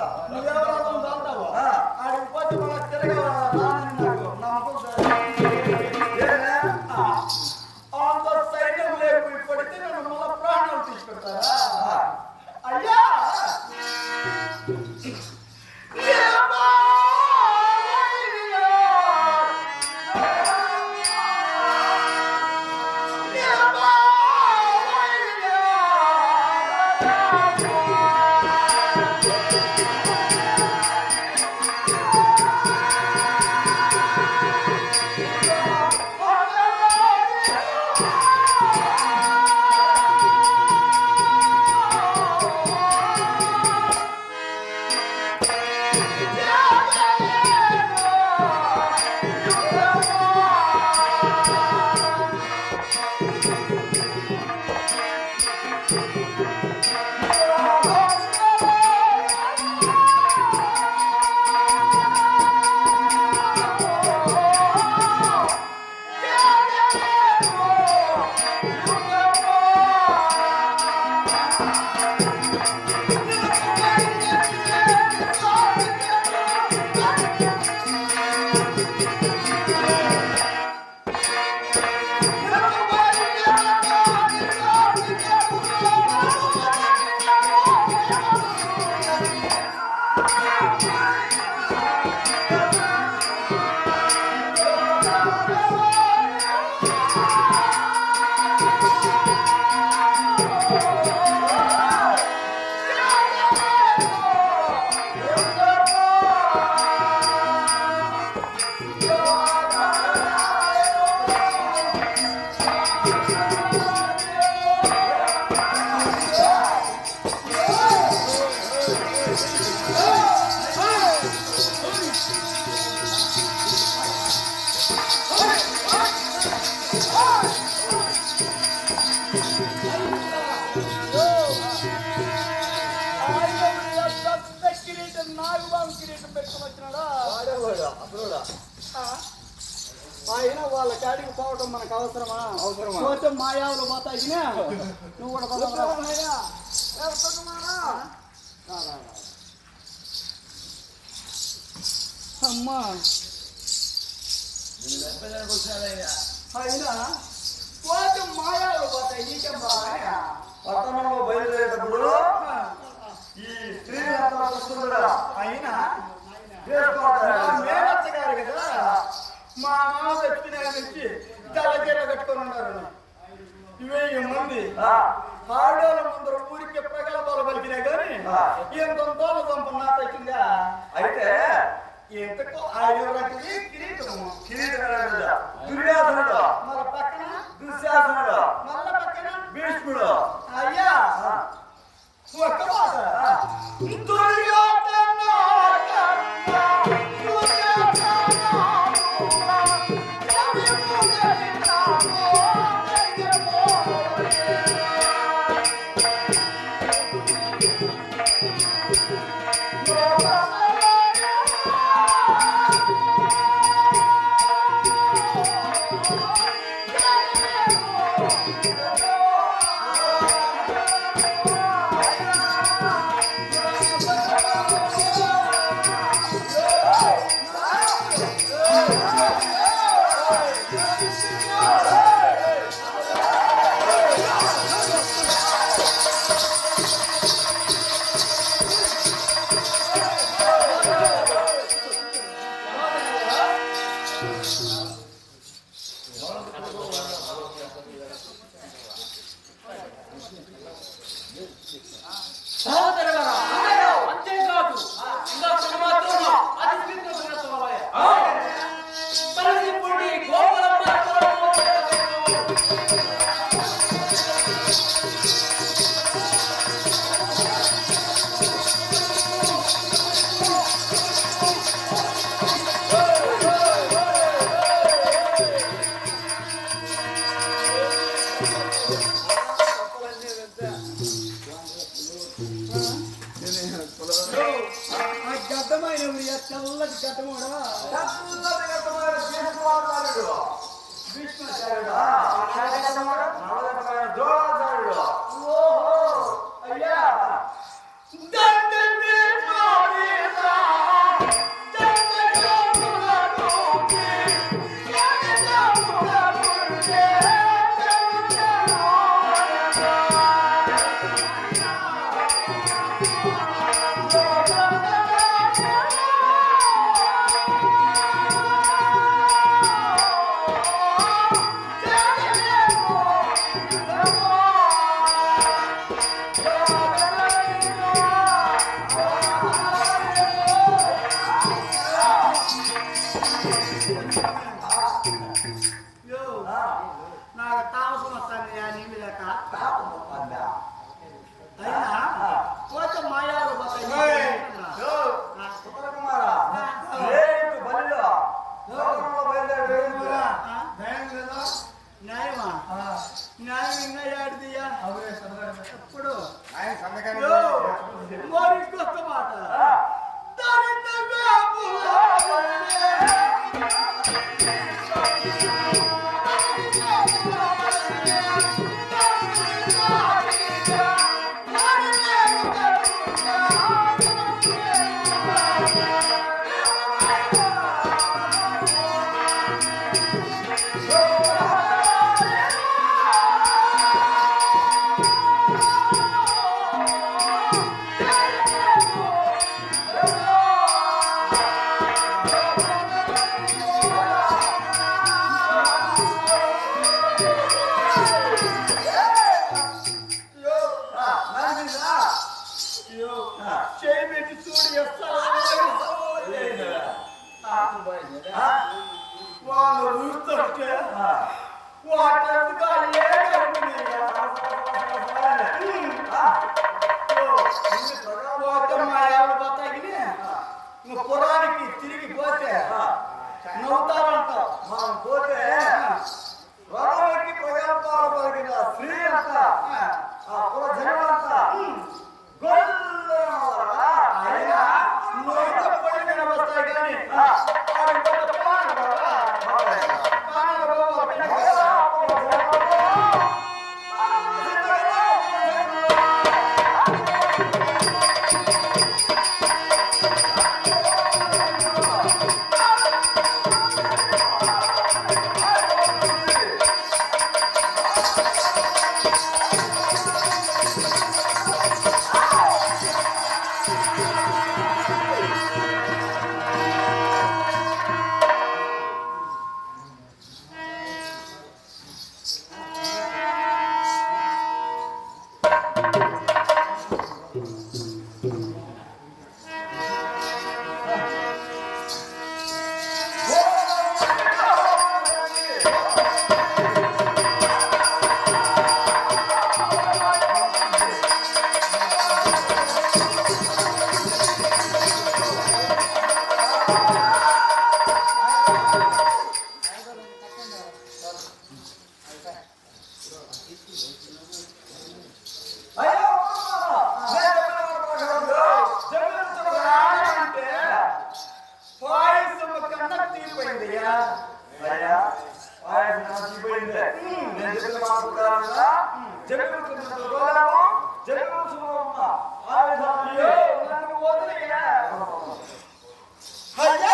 Ah, no. కిరీటం ఆయన వాళ్ళ కాడికి పోవడం మనకు అవసరమా? అవసరమా? పోతే మాయావులు పోతాయి నువ్వు కూడా పదవరా. అమ్మా. అయినా పోతే మాయావులు పోతాయి పట్టణంలో బయలుదేరేటప్పుడు ఈ స్త్రీ వస్తుందా అయినా చేసుకోవాలి మేనత్తగారు కదా. మా మామ తెచ్చిన నుంచి తెల్లచీర కట్టుకొని ఉన్నారు ఇవే ఈ మంది. ఆ, ఆడోళ్ళ ముందర ఊరికి ప్రగలబాలు పలికినా కానీ. ఎంత సంపన్న తగ్గిందా అయితే ఎంతకు రకమే కిరీటము? కిరీటరాజు గడ్డమైన తెల్లటి గడ్డమోడా చల్లటి నువ్వు పొలానికి తిరిగి పోతే నవ్వుతారంటావు. మనం పోతే చీడిపోయిందయ్యా అయ్యా ఆయన చీడిపోయింది నేను చెప్పిన మాట ప్రకారంగా జగన్ గోదాము జగన్ సుభమ్మ ఆయన వదిలేయ్యా అయ్యా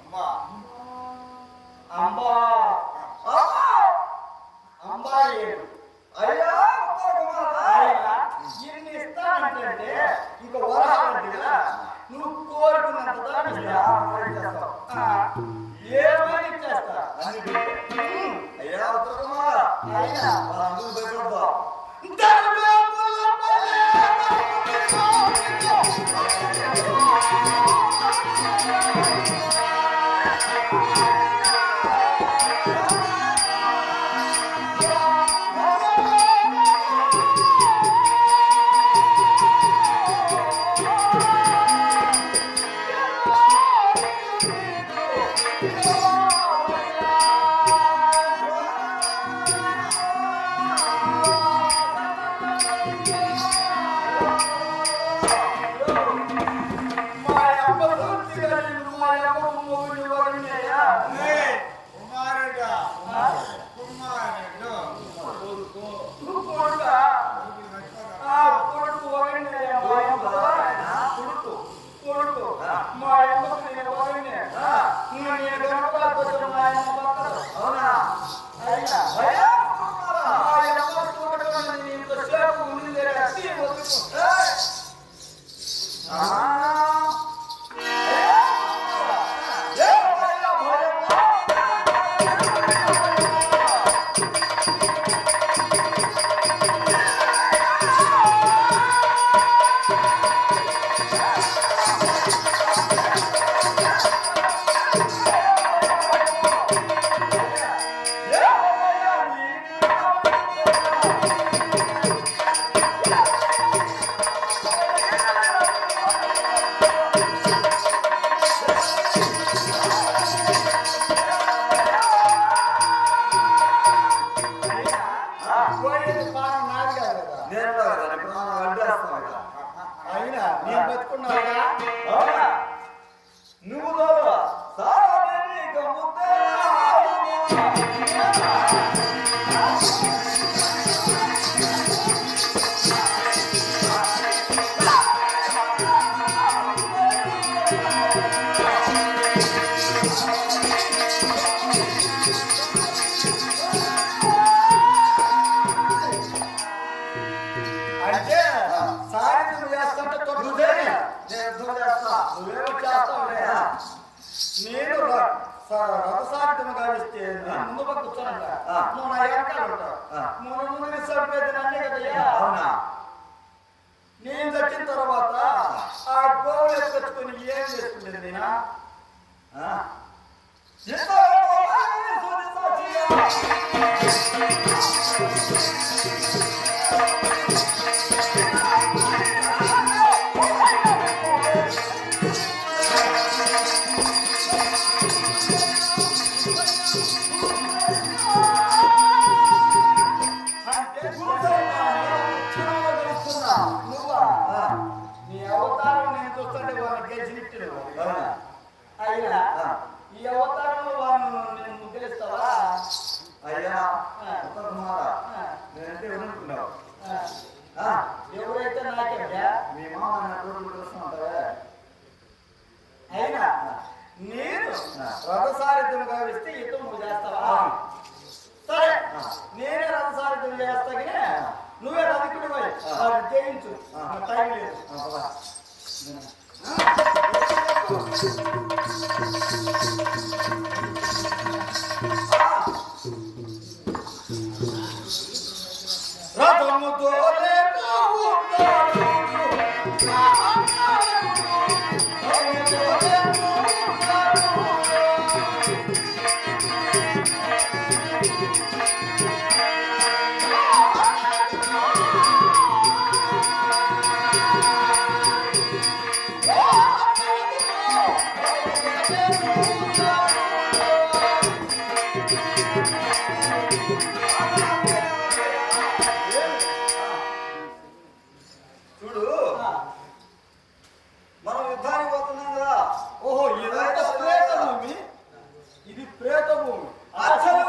అంబా అంబా అంబా అయ్యా ఇన్ని ఇస్తానంటే ఇంకా వరాలంటే నువ్వు కోరుకున్నంత ఏమని ఇచ్చేస్తా అయ్యా ఉత్తరకుమార్ అయినా టైం లేదు చూడు. మనం యుద్ధానికి పోతున్నాం కదా. ఓహో ఇది ప్రేత భూమి ఇది ప్రేత భూమి ఆశ్చర్యం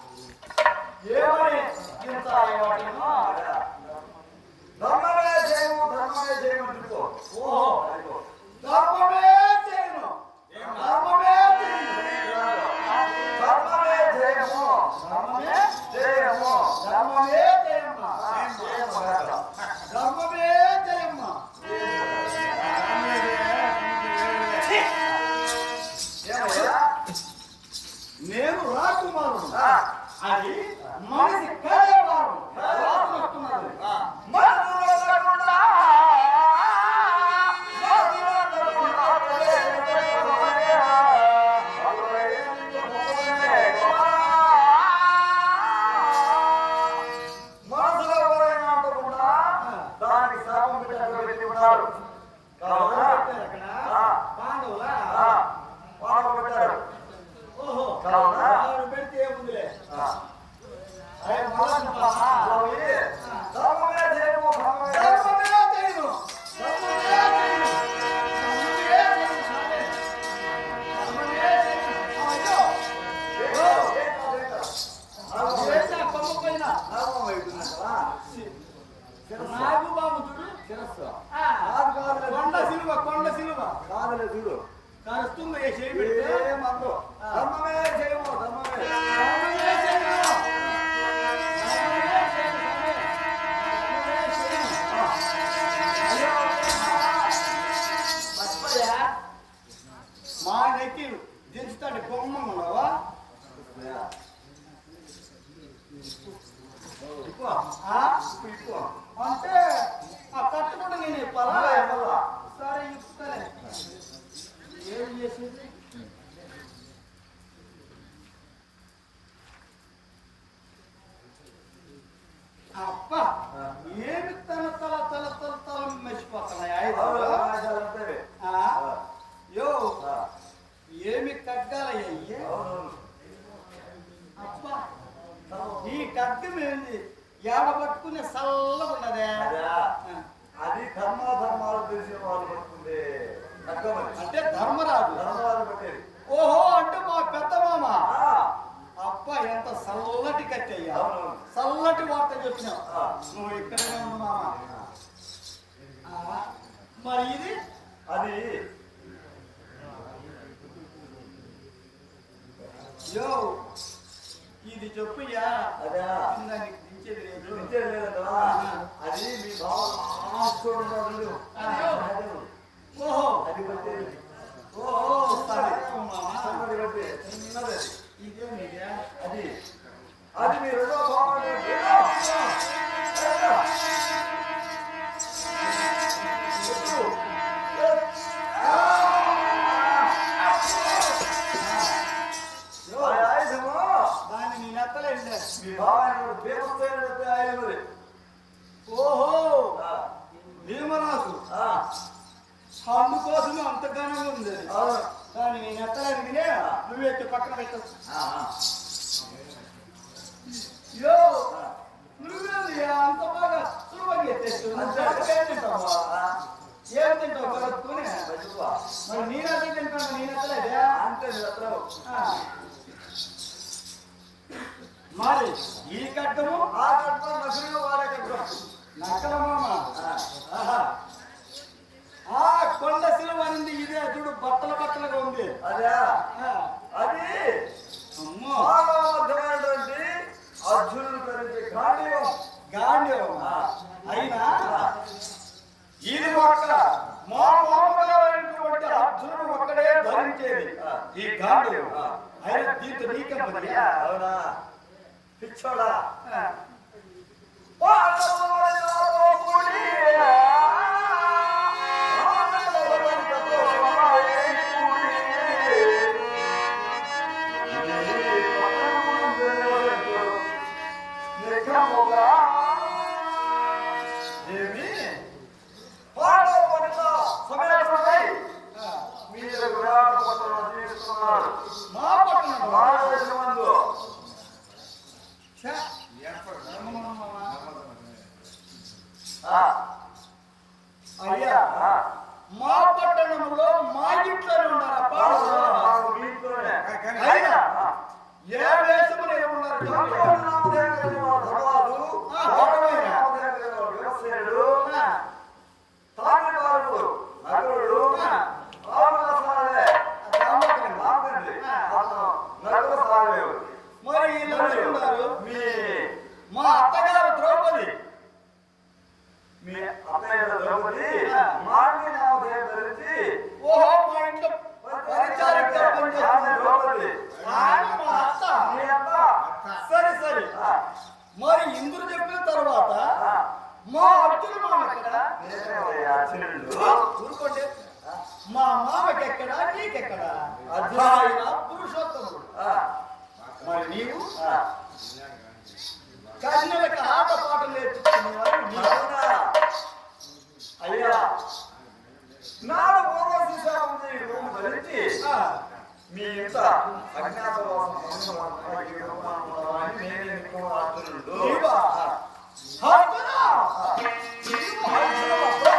ఏమని ధర్మమే చేయము ధర్మమే చేయమంటుకో ఓహో. ఓహో. పెడితే ముందులే కాదులే చూడు. కరుస్తుంది చేయి పెడితే? ఏమన్ను. ధర్మమే చేయము? మా నెక్కి దించుతాడు బొమ్మ ఉన్నావా. అంటే ఆ కట్టుకుంటే నేను మళ్ళా. సరే ఏం చేసేది అప్ప ఏమి తన తల తల తల తల మెచ్చిపోతున్నాయి? ఏమి కగ్గాలయ్యి. అబ్బా ఈ కగ్గం ఏంది? ఏడ పట్టుకునే చల్లగా ఉన్నదే అదా? ధర్మ ధర్మాలు తెలిసిన వాళ్ళు పట్టుకుంటే అంటే ధర్మరాజు. ఓహో అంటే మా పెద్ద మామ. అబ్బ ఎంత చల్లటి కట్టయ్యా. చల్లటి వార్త చెప్పినావు. ఆ. నువ్వు ఇక్కడనే ఉండు మామ. మరి ఇది? అది. యో ఇది చెప్పుయ్యా. అదా. దించేది లేదు. విద్య లేదంటవా? అది మీ బావ అది అది. ఇదేమిటా అది అది మీ రెండో బాగుంది దాన్ని నేను ఎత్తలేండి ఓహో భీమరాజు అందుకోసమే అంత ఘనంగా ఉంది. దాన్ని నేను ఎత్తలేను తినే నువ్వు ఎత్తి పక్కన పెట్టు. యో నువ్వేంది? అంత బాగా సులువుగా ఎత్తేస్తూ ఏం తింటావా కలుపుకొని మరి నేను అదే తింటాను నేను ఎత్తలేదే? ఆ. మరి ఈ కట్టము నక్కల మామ. ఆహా. ఆ కొండ సిలువ అనేది ఇదే చూడు బట్టల బట్టలుగా ఉంది. అదే. ఆ, అది అమ్మో. బాలవంతమైనటువంటి అర్జునుడు ధరించే గాంధీవం గాంధీవం. అయినా ఇది ఒక్క మా మామగారైనటువంటి అర్జునుడు ఒక్కడే ధరించేది ఈ గాంధీవం అయినా దీంతో నీకే అవునా? పిచ్చోడా? అయ్యా మా పట్టణంలో మా ఇంట్లోనే ఉన్నారప్ప నాకు మీ ఇంట్లోనే. అయినా ఆ, ఏ వేషములు ఏమున్నారు చెప్పు. ధర్మం నామధేయం కలిగిన వాడు ధర్మాలు, ఆ, ధర్మం నామధేయం కలిగిన వాడు వీరసేనుడు, ఆ, తామిళనాడు, నకులుడు, ఆ. రామదాసాలే, రామకృష్ణ. రామచంద్రుడు, ఆ. అతను నకుల సహదేవుడు. మరి వీళ్ళందరూ ఉన్నారు మీ మా అత్తగారు ద్రౌపది మీ అత్తయ్య ద్రౌపది ఆ. మాండి నామధేయం ధరించి ఓహో మా ఇంట్లో పరిచారికగా పనిచేస్తుంది ద్రౌపది ఆమె మా అత్త మీ అత్త సరే సరే ఆ, మరి ఇంద్రుడు చెప్పిన తర్వాత ఆ, మా అర్జున మామ ఎక్కడ. ఊరుకోండి మా మామకి ఎక్కడ నీకెక్కడ. ఆయన పురుషోత్తముడు మరి నీవు ఆ. కన్నులకు ఆట పాటలు నేర్చుకునేవారు నీవు. అవునా? అయ్యా నాడు పూర్వశి చేయి రూము ధరించి మీ ఇంత అజ్ఞాతవాసం నేనే నీకు అర్జునుడు. 好的呢极不好吃的的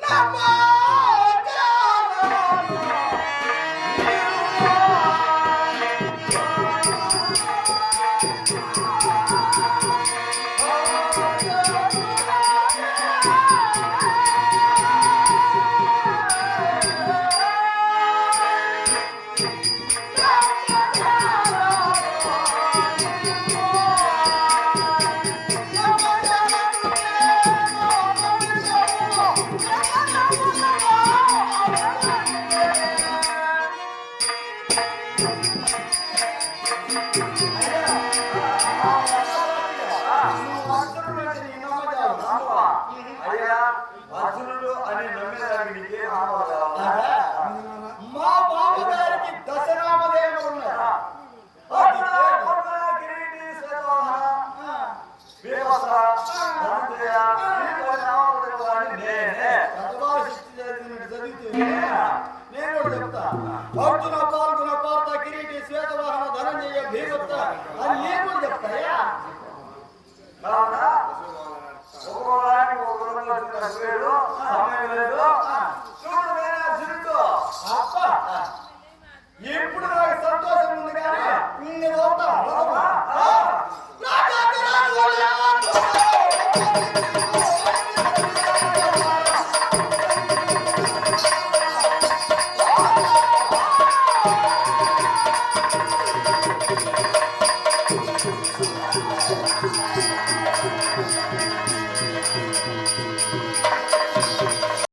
那么 하시면서 하나님께서